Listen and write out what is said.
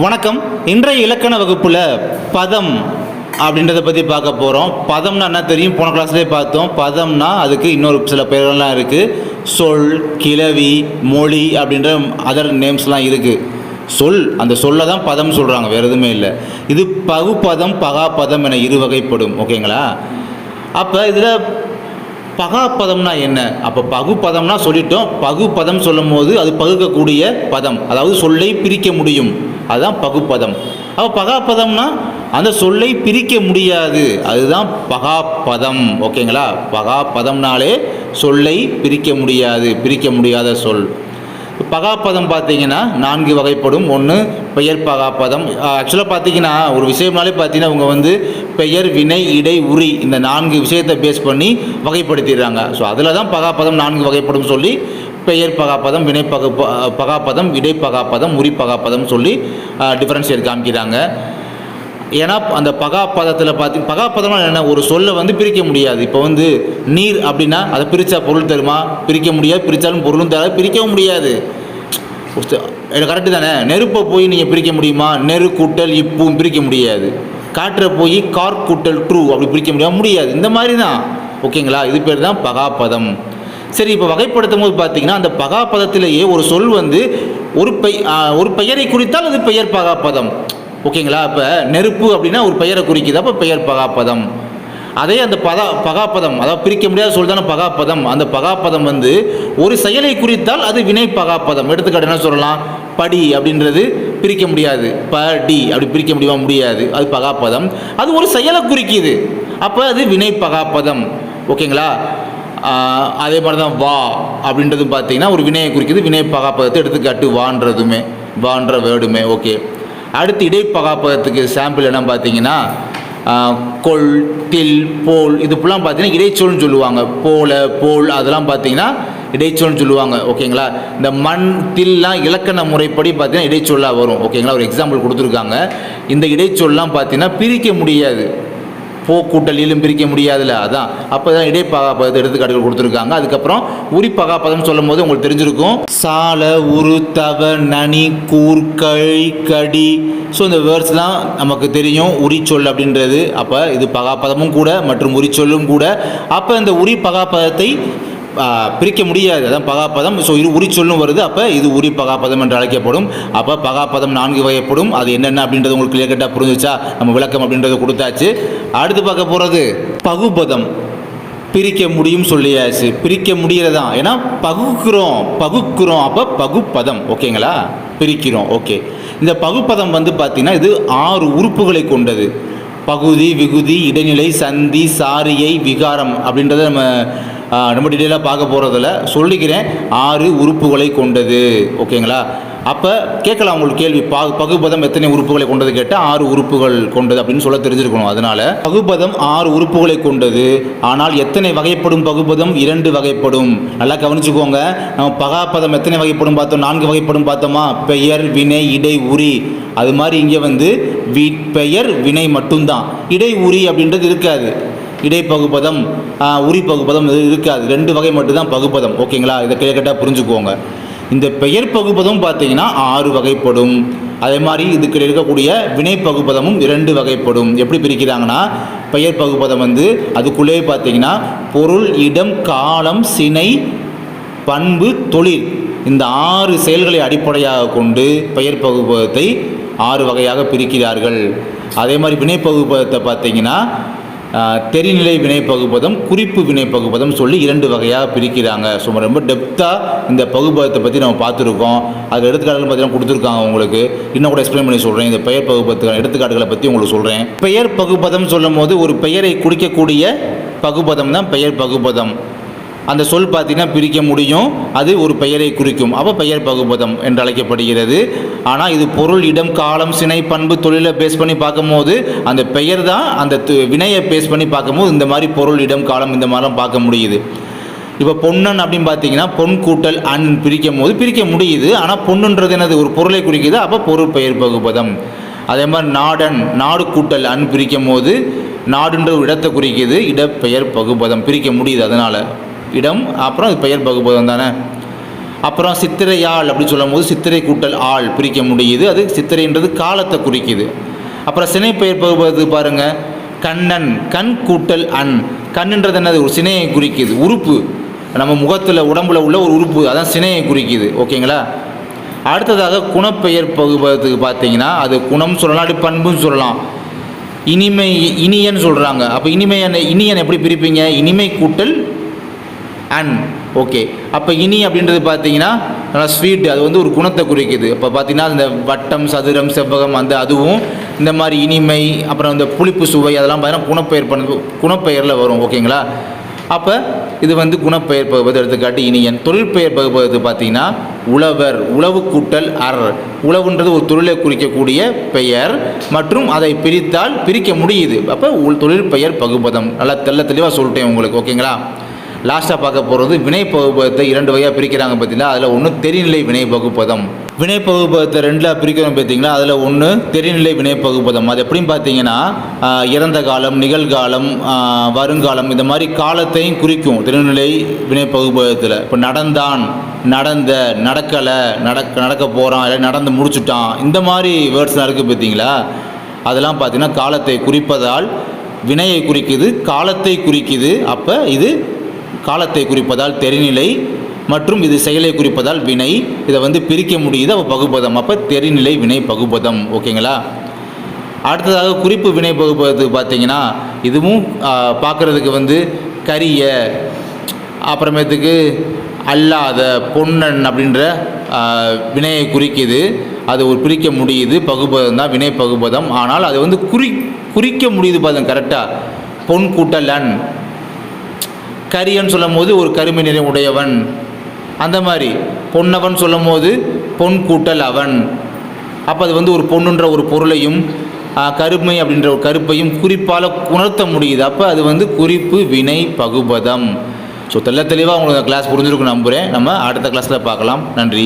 வணக்கம். இன்றைய இலக்கண வகுப்புல பதம் அப்படின்றத பற்றி பார்க்க போகிறோம் பதம்னா என்ன தெரியும்? போன கிளாஸ்லேயே பார்த்தோம். பதம்னா அதுக்கு இன்னொரு சில பெயர்கள்லாம் இருக்குது சொல் கிளவி மொழி அப்படின்ற அதர் நேம்ஸ்லாம் இருக்குது சொல் அந்த சொல்ல தான் பதம் சொல்கிறாங்க வேறு எதுவுமே இல்லை. இது பகுப்பதம் பகாப்பதம் என இரு வகைப்படும். ஓகேங்களா அப்போ இதில் பகாப்பதம்னா என்ன? அப்போ பகுப்பதம்னா சொல்லிட்டோம். பகுப்பதம் சொல்லும் போது அது பகுக்கக்கூடிய பதம். அதாவது சொல்லை பிரிக்க முடியும். அதுதான் பகுப்பதம். அப்போ பகாப்பதம்னா அந்த சொல்லை பிரிக்க முடியாது. அதுதான் பகாப்பதம். ஓகேங்களா? பகாப்பதம்னாலே சொல்லை பிரிக்க முடியாது. பிரிக்க முடியாத சொல். பகாப்பதம் பார்த்தீங்கன்னா நான்கு வகைப்படும். ஒன்று பெயர் பகாப்பதம். ஆக்சுவலாக பார்த்தீங்கன்னா ஒரு விஷயம்னாலே பார்த்தீங்கன்னா அவங்க வந்து பெயர் வினை இடை உரி இந்த நான்கு விஷயத்தை பேஸ் பண்ணி வகைப்படுத்திடுறாங்க. ஸோ அதில் தான் பகாப்பதம் நான்கு வகைப்படும் சொல்லி பெயர் பகாப்பதம் வினை பக பகாப்பதம் இடை பகாப்பதம் உரி பகாப்பதம் சொல்லி டிஃப்ரென்ஷியேட் காமிக்கிறாங்க. ஏன்னா அந்த பகாப்பதத்தில் பார்த்தி பகாப்பதம்னா என்ன? ஒரு சொல்லை வந்து பிரிக்க முடியாது. இப்போ வந்து நீர் அப்படின்னா அதை பிரித்தா பொருள் தருமா? பிரிக்க முடியாது. பிரித்தாலும் பொருளும் தர பிரிக்கவும் முடியாது. கரெக்டு தானே? நெருப்பை போய் நீங்கள் பிரிக்க முடியுமா? நெரு கூட்டல் இப்பும் பிரிக்க முடியாது. காற்றை போய் கார் கூட்டல் ட்ரூ அப்படி பிரிக்க முடியாது முடியாது. இந்த மாதிரி தான் ஓகேங்களா? இது பேர் தான் பகாப்பதம் சரி இப்போ வகைப்படுத்தும் போது பார்த்தீங்கன்னா அந்த பகாப்பதத்திலேயே ஒரு சொல் வந்து ஒரு பெய் ஒரு பெயரை குறித்தால் அது பெயர் பகாப்பதம் ஓகேங்களா? இப்போ நெருப்பு அப்படின்னா ஒரு பெயரை குறிக்குது அப்போ பெயர் பகாப்பதம் அதே அந்த பதா பகாப்பதம் அதாவது பிரிக்க முடியாத சொல் தானே பகாப்பதம் அந்த பகாப்பதம் வந்து ஒரு செயலை குறித்தால் அது வினை பகாப்பதம் எடுத்துக்காட்டு என்ன சொல்லலாம்? படி அப்படின்றது பிரிக்க முடியாது. ப டி அப்படி பிரிக்க முடியுமா? முடியாது. அது பகாப்பதம் அது ஒரு செயலை குறிக்குது. அப்போ அது வினை பகாப்பதம் ஓகேங்களா? அதே மாதிரி தான் வா அப்படின்றதும் பார்த்தீங்கன்னா ஒரு வினையை குறிக்குது. வினை பகாப்பதத்தை எடுத்துக்காட்டு வான்றதுமே வான்ற வேர்டுமே ஓகே. அடுத்து இடைப்பகாப்பதத்துக்கு சாம்பிள் என்ன பார்த்தீங்கன்னா கொள் தில் போல் இது ஃபுல்லாம் பார்த்தீங்கன்னா இடைச்சொல்னு சொல்லுவாங்க. போல போல் அதெல்லாம் பார்த்தீங்கன்னா இடைச்சொல்னு சொல்லுவாங்க ஓகேங்களா? இந்த மண் தில்லாம் இலக்கண முறைப்படி பார்த்தீங்கன்னா இடைச்சொல்லாக வரும் ஓகேங்களா? ஒரு எக்ஸாம்பிள் கொடுத்துருக்காங்க. இந்த இடைச்சொல்லாம் பார்த்தீங்கன்னா பிரிக்க முடியாது. போக்கூட்டலிலும் பிரிக்க முடியாதுல்ல அதான். அப்போ தான் இடைப்பகாப்பதத்தை எடுத்துக்காட்டுகள் கொடுத்துருக்காங்க. அதுக்கப்புறம் உரிப்பகாப்பதம் சொல்லும் போது உங்களுக்கு தெரிஞ்சிருக்கும். சால உரு தவ நனி கூர் கழி கடி. ஸோ இந்த வேர்ட்ஸ்லாம் நமக்கு தெரியும். உரிச்சொல் அப்படின்றது. அப்போ இது பகாப்பதமும் கூட மற்றும் உரிச்சொல்லும் கூட. அப்போ இந்த உரி பகாப்பதத்தை பிரிக்க முடியாது. அதான் பகாப்பதம் ஸோ இது உரிச்சொல்லும் வருது. அப்போ இது உரி பகாப்பதம் என்று அழைக்கப்படும். அப்போ பகாப்பதம் நான்கு வகைப்படும். அது என்னென்ன அப்படின்றது உங்களுக்கு கிளியர் கட்டாக புரிஞ்சுச்சா? நம்ம விளக்கம் அப்படின்றத கொடுத்தாச்சு. அடுத்து பார்க்க போகிறது பகுபதம். பிரிக்க முடியும் சொல்லியாச்சு. பிரிக்க முடியறதான் ஏன்னா பகுக்கிறோம். பகுக்கிறோம். அப்போ பகுப்பதம். ஓகேங்களா பிரிக்கிறோம். ஓகே இந்த பகுப்பதம் வந்து பார்த்திங்கன்னா இது ஆறு உறுப்புகளை கொண்டது. பகுதி விகுதி இடைநிலை சந்தி சாரியை விகாரம் அப்படின்றத நம்ம ரொம்ப டீட்டெயிலாக பார்க்க போகிறதில்ல சொல்லிக்கிறேன். ஆறு உறுப்புகளை கொண்டது. ஓகேங்களா? அப்போ கேட்கலாம் உங்களுக்கு கேள்வி. பா பகுபதம் எத்தனை உறுப்புகளை கொண்டது கேட்டால் ஆறு உறுப்புகள் கொண்டது அப்படின்னு சொல்ல தெரிஞ்சிருக்கணும் அதனால. பகுபதம் ஆறு உறுப்புகளை கொண்டது. ஆனால் எத்தனை வகைப்படும் பகுபதம்? இரண்டு வகைப்படும். நல்லா கவனிச்சுக்கோங்க. நம்ம பகாப்பதம் எத்தனை வகைப்படும் பார்த்தோம்? நான்கு வகைப்படும் பார்த்தோமா? பெயர் வினை இடை உரி. அது மாதிரி இங்கே வந்து வி பெயர் வினை மட்டும்தான். இடை உரி அப்படின்றது இருக்காது. இடைப்பகுப்பதம் உரி பகுப்பதம் இருக்காது. ரெண்டு வகை மட்டும்தான் பகுப்பதம். ஓகேங்களா? இதை கிளியர்கட்டாக புரிஞ்சுக்கோங்க. இந்த பெயர் பகுப்பதம் பார்த்தீங்கன்னா ஆறு வகைப்படும். அதே மாதிரி இதுக்கு இருக்கக்கூடிய வினை பகுப்பதமும் இரண்டு வகைப்படும். எப்படி பிரிக்கிறாங்கன்னா பெயர் பகுப்பதம் வந்து அதுக்குள்ளே பார்த்தீங்கன்னா பொருள் இடம் காலம் சினை பண்பு தொழில் இந்த ஆறு செயல்களை அடிப்படையாக கொண்டு பெயர் பகுப்பதத்தை ஆறு வகையாக பிரிக்கிறார்கள். அதே மாதிரி வினை பகுப்பதத்தை பார்த்தீங்கன்னா தெரிநிலை வினை பகுப்பதம் குறிப்பு வினை பகுப்பதம் சொல்லி இரண்டு வகையாக பிரிக்கிறாங்க. ஸோ ரொம்ப டெப்த்தாக இந்த பகுப்பதத்தை பற்றி நம்ம பார்த்துருக்கோம். அது எடுத்துக்காட்டுகள் பார்த்தீங்கன்னா கொடுத்துருக்காங்க உங்களுக்கு. இன்னும் கூட எக்ஸ்பிளைன் பண்ணி சொல்கிறேன் இந்த பெயர் பகுப்பத்துக்கான எடுத்துக்காட்டுகளை பற்றி உங்களுக்கு சொல்கிறேன் பெயர் பகுப்பதம் சொல்லும் போது ஒரு பெயரை குறிக்கக்கூடிய பகுப்பதம் தான் பெயர் பகுப்பதம் அந்த சொல் பார்த்தீங்கன்னா பிரிக்க முடியும் அது ஒரு பெயரை குறிக்கும். அப்போ பெயர் பகுபதம் என்று அழைக்கப்படுகிறது. ஆனால் இது பொருள் இடம் காலம் சினை பண்பு தொழிலை பேஸ் பண்ணி பார்க்கும்போது அந்த பெயர் தான் அந்த து- வினையை பேஸ் பண்ணி பார்க்கும்போது இந்த மாதிரி பொருள் இடம் காலம் இந்த மாதிரிலாம் பார்க்க முடியுது. இப்போ பொன்னன் அப்படின்னு பார்த்தீங்கன்னா பொன் கூட்டல் அன் பிரிக்கும் போது பிரிக்க முடியுது. ஆனால் பொண்ணுன்றது என்னது? ஒரு பொருளை குறிக்குது. அப்போ பொருள் பெயர் பகுபதம். அதே மாதிரி நாடன் நாடு கூட்டல் அன் பிரிக்கும் போது நாடுன்ற ஒரு இடத்தை குறிக்குது. இடப்பெயர் பகுபதம் பிரிக்க முடியுது அதனால். இடம் அப்புறம் அது பெயர் பகுபதம் தானே? அப்புறம் சித்திரையாள் அப்படின்னு சொல்லும்போது சித்திரை கூட்டல் ஆள் பிரிக்க முடியுது. அது சித்திரைன்றது காலத்தை குறிக்குது. அப்புறம் சினைப்பெயர் பகுவது பாருங்கள் கண்ணன் கண் கூட்டல் அன் கண்ணுன்றது என்னது? ஒரு சினையை குறிக்குது. உறுப்பு. நம்ம முகத்தில் உடம்புல உள்ள ஒரு உறுப்பு. அதான் சினையை குறிக்குது. ஓகேங்களா? அடுத்ததாக குணப்பெயர் பகுவதுக்கு பார்த்தீங்கன்னா அது குணம் சொல்லலாம் அப்படி பண்புன்னு சொல்லலாம். இனிமை இனியன்னு சொல்கிறாங்க அப்போ இனிமையான இனியன் எப்படி பிரிப்பீங்க? இனிமை கூட்டல் அன் ஓகே அப்போ இனி அப்படின்றது பார்த்தீங்கன்னா நல்லா ஸ்வீட் அது வந்து ஒரு குணத்தை குறிக்குது. இப்போ பார்த்தீங்கன்னா இந்த வட்டம் சதுரம் செவ்வகம் அந்த அதுவும் இந்த மாதிரி இனிமை அப்புறம் இந்த புளிப்பு சுவை அதெல்லாம் பார்த்தீங்கன்னா குணப்பெயர் பண்ண குணப்பெயரில் வரும் ஓகேங்களா? அப்போ இது வந்து குணப்பெயர் பகுப்பது எடுத்துக்காட்டு இனியன் தொழிற்பெயர் பகுப்பது பார்த்தீங்கன்னா உழவர் உழவு கூட்டல் அர். உழவுன்றது ஒரு தொழிலை குறிக்கக்கூடிய பெயர் மற்றும் அதை பிரித்தால் பிரிக்க முடியுது. அப்போ உள் தொழிற்பெயர் பகுப்பதம். நல்லா தெள்ள தெளிவாக சொல்லிட்டேன் உங்களுக்கு ஓகேங்களா? லாஸ்ட்டாக பார்க்க போகிறது வினை பகுப்பதத்தை இரண்டு வகையாக பிரிக்கிறாங்க பார்த்தீங்களா? அதில் ஒன்று தெரிநிலை வினை பகுப்பதம். வினை பகுப்பதத்தை ரெண்டில் பிரிக்கிறோம் பார்த்தீங்கன்னா அதில் ஒன்று தெரிநிலை வினை பகுப்பதம். அது எப்படின்னு பார்த்தீங்கன்னா இறந்த காலம் நிகழ்காலம் வருங்காலம் இந்த மாதிரி காலத்தையும் குறிக்கும் திருநிலை வினை பகுப்பதத்தில் இப்போ நடந்தான் நடந்த நடக்கலை நடக்க நடக்க போகிறான் இல்லை நடந்து முடிச்சுட்டான் இந்த மாதிரி வேர்ட்ஸ்லாம் இருக்குது பார்த்தீங்களா? அதெல்லாம் பார்த்தீங்கன்னா காலத்தை குறிப்பதால் வினையை குறிக்குது காலத்தை குறிக்குது. அப்போ இது காலத்தை குறிப்பதால் தெரிநிலை மற்றும் இது செயலை குறிப்பதால் வினை. இதை வந்து பிரிக்க முடியுது. அப்போ பகுபதம். அப்போ தெரிநிலை வினை பகுபதம். ஓகேங்களா? அடுத்ததாக குறிப்பு வினை பகுப்பதத்துக்கு பார்த்தீங்கன்னா இதுவும் பார்க்குறதுக்கு வந்து கரிய அப்புறமேட்டுக்கு அல்லாத பொன்னன் அப்படின்ற வினையை குறிக்குது. அது ஒரு பிரிக்க முடியுது. பகுபதம் தான் வினை பகுபதம். ஆனால் அது வந்து குறி குறிக்க முடியுது பாருங்க கரெக்டாக பொன் கூட்டலன் கரியன் சொல்லும் போது ஒரு கருமை நிறை உடையவன் அந்த மாதிரி பொன்னவன் சொல்லும் போது பொன் கூட்டல் அவன். அப்போ அது வந்து ஒரு பொண்ணுன்ற ஒரு பொருளையும் கருமை அப்படின்ற ஒரு கருப்பையும் குறிப்பால் உணர்த்த முடியுது. அப்போ அது வந்து குறிப்பு வினை பகுபதம். ஸோ தெல்ல தெளிவாக உங்களுக்கு கிளாஸ் புரிஞ்சிருக்கும் நம்புகிறேன் நம்ம அடுத்த கிளாஸில் பார்க்கலாம். நன்றி.